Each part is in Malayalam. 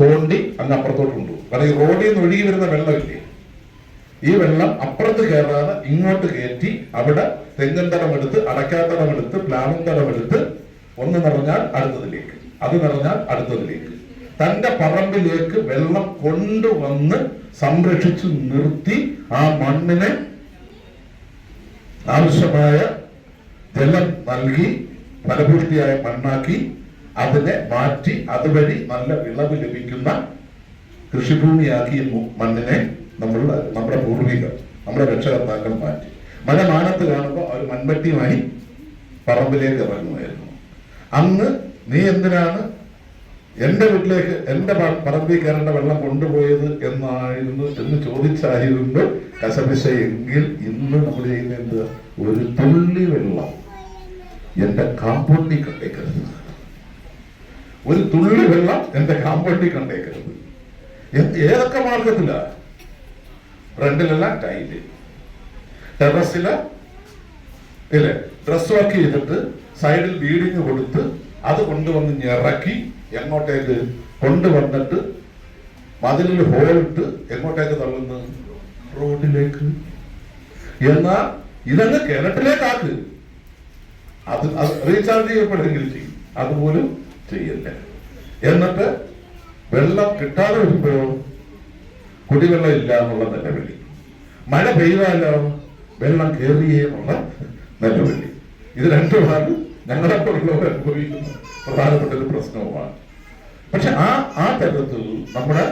തോണ്ടി അങ്ങ് അപ്പുറത്തോട്ട് കൊണ്ടുപോകും കാരണം ഈ റോഡിൽ നിന്ന് ഒഴുകി വരുന്ന വെള്ളമില്ലേ? ഈ വെള്ളം അപ്പുറത്ത് കയറാതെ ഇങ്ങോട്ട് കയറ്റി അവിടെ തെങ്ങൻ തടമെടുത്ത് അടയ്ക്കാത്തടമെടുത്ത് പ്ലാവും തടമെടുത്ത് ഒന്ന് നിറഞ്ഞാൽ അടുത്തതിലേക്ക്. അത് നിറഞ്ഞാൽ അടുത്തതിലേക്ക്. തന്റെ പറമ്പിലേക്ക് വെള്ളം കൊണ്ടുവന്ന് സംരക്ഷിച്ചു നിർത്തി ആ മണ്ണിനെ ആവശ്യമായ ജലം നൽകി ഫലപുഷ്ടിയായ മണ്ണാക്കി അതിനെ മാറ്റി അതുവഴി നല്ല വിളവ് ലഭിക്കുന്ന കൃഷിഭൂമിയാക്കിയ മണ്ണിനെ നമ്മൾ നമ്മുടെ പൂർവികർ നമ്മുടെ രക്ഷകർത്താക്കൾ മാറ്റി. മഴ മാനത്ത് കാണുമ്പോൾ അവർ മൺവെട്ടിയുമായി പറമ്പിലേക്ക് ഇറങ്ങുമായിരുന്നു. അന്ന് നീ എന്തിനാണ് എന്റെ വീട്ടിലേക്ക് എന്റെ പറമ്പിൽ കയറേണ്ട വെള്ളം കൊണ്ടുപോയത് എന്നായിരുന്നു എന്ന് ചോദിച്ചായിരുന്നു കശപിശ എങ്കിൽ ഇന്ന് നമ്മൾ ചെയ്യുന്നത് ഒരു തുള്ളി വെള്ളം എന്റെ കാമ്പൗണ്ടിൽ കണ്ടേക്കരുത് ഒരു തുള്ളി വെള്ളം എന്റെ കാമ്പൗണ്ടിൽ കണ്ടേക്കരുത്. ഏതൊക്കെ മാർഗത്തിലാ? ഫ്രണ്ടിലെല്ലാം ടൈൽ. ടെറസിൽ ഇല്ലേ? ഡ്രസ് വർക്ക് ചെയ്തിട്ട് സൈഡിൽ ബീഡിങ് കൊടുത്ത് അത് കൊണ്ടുവന്ന് ഞെറക്കി എങ്ങോട്ടേക്ക് കൊണ്ടുവന്നിട്ട് മതിലിൽ ഹോളിട്ട് എങ്ങോട്ടേക്ക് തള്ളുന്നു? റോഡിലേക്ക്. എന്നാ ഇതങ്ങ് കിണറ്റിലേക്കാക്ക്. അത് റീചാർജ് ചെയ്യപ്പെടുമെങ്കിൽ ചെയ്യും. അതുപോലും ചെയ്യില്ല എന്നിട്ട് വെള്ളം കിട്ടാതെ വരുമ്പോഴോ കുടിവെള്ളം ഇല്ല എന്നുള്ള നിലവിളി. മഴ പെയ്താലോ വെള്ളം കയറിയേ എന്നുള്ള നിലവിളി. ഇത് രണ്ടുമാണ് ഞങ്ങളെപ്പോലുള്ളവർ അനുഭവിക്കുന്ന പ്രധാനപ്പെട്ട ഒരു പ്രശ്നവുമാണ്. പക്ഷെ ആ ആ തരത്തിൽ നമ്മുടെ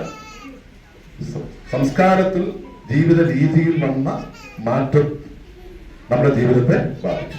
സംസ്കാരത്തിൽ ജീവിത രീതിയിൽ വന്ന മാറ്റം നമ്മുടെ ജീവിതത്തെ ബാധിച്ചു.